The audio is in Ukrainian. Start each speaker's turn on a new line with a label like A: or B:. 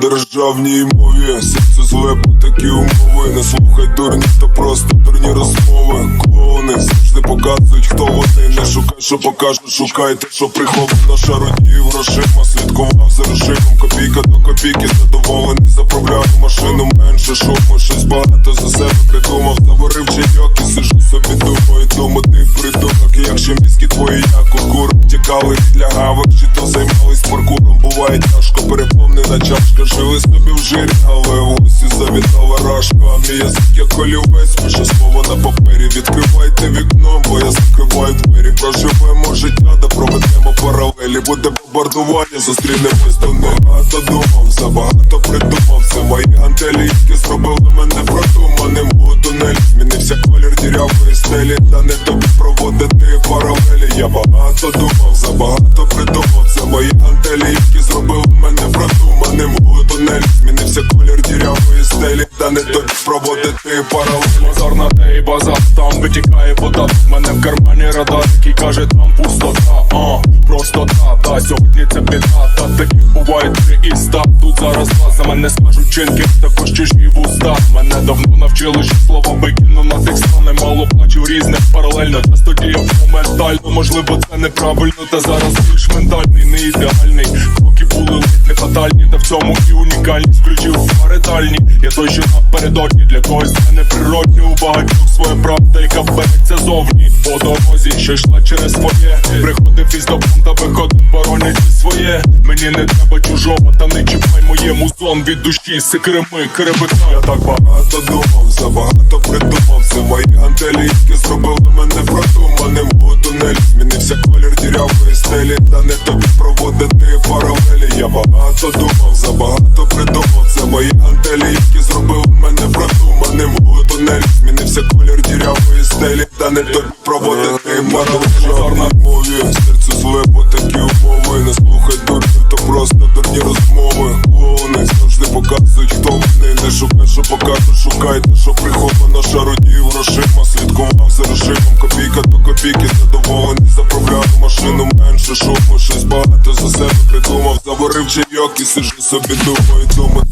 A: державній мові. Серце зле, такі умови. Не слухай дурні, то просто дурні розмови. Клоуни завжди показують, хто вони. Не шукай, що покажу, шукай те, що приховано шародів грошима Слідкував за режимом, копійка до копійки. Задоволений, заправляю машину Менше. Шуму, щось багато за себе придумав. Заварив чайок і сижу собі думаю Думати придумок, якщо мізки твої як у кур Тікали від лягавок, чи то займались паркуром Буває тяжко, переповнена чашка Жили собі в жирі, але в гості завітала рашка мій язик як олівець, пише слово на папері. Відкривайте вікно, бо я закриваю двері. Проживемо життя, да проведемо паралелі. Буде бомбардування, зустрінемось до них. Багато думав, забагато придумав Це мої гантелі, які зробили мене продуманим. У тунелі змінився колір дірявої стелі. Та не тобі проводити проводити паралелі
B: Базар на те і базар, там витікає вода. В мене в кармані радар, який каже, там пустота. А, Просто та, та, сьогодні це біда. Та таких буває три і ста. Тут зараз два за мене скажуть чинки, також чужі вуста. Мене давно навчили, що слова викину на текста Немало бачив різних паралельно. Часто діяв моментально, можливо це неправильно. Та зараз більш ментальний, не ідеальний Не фатальні, та в цьому і унікальність Включив фари дальні, я той, що напередодні Для когось це неприродні, у багатьох своя правда, яка береться зовні. По дорозі, що йшла через своє. Приходив із до пункта, виходив, боронячи своє. Мені не треба чужого, та не чіпай моє музон від душі Секреми, керебета, я так багато
A: думав, забагато придумав. Це мої гантелі, які зробили мене У тунелі змінився колір багато думав, забагато придумав. Це мої гантелі, які зробили мене продуманим. У тунелі змінився колір дірявої стелі. Та не тобі проводити паралелі на мові. Серце зле, бо такі умови. Не слухай дурнів, то просто дурні розмови. Клоуни завжди показують, хто вони. Не шукай, що покажу, шукайте, що приховано. Шародів грошима. Слідкував за режимом, копійка до копійки. Задоволений, заправляю машину Менше шуму, щось багато за себе придумав Заварив чайок і сижу собі думаю, думаю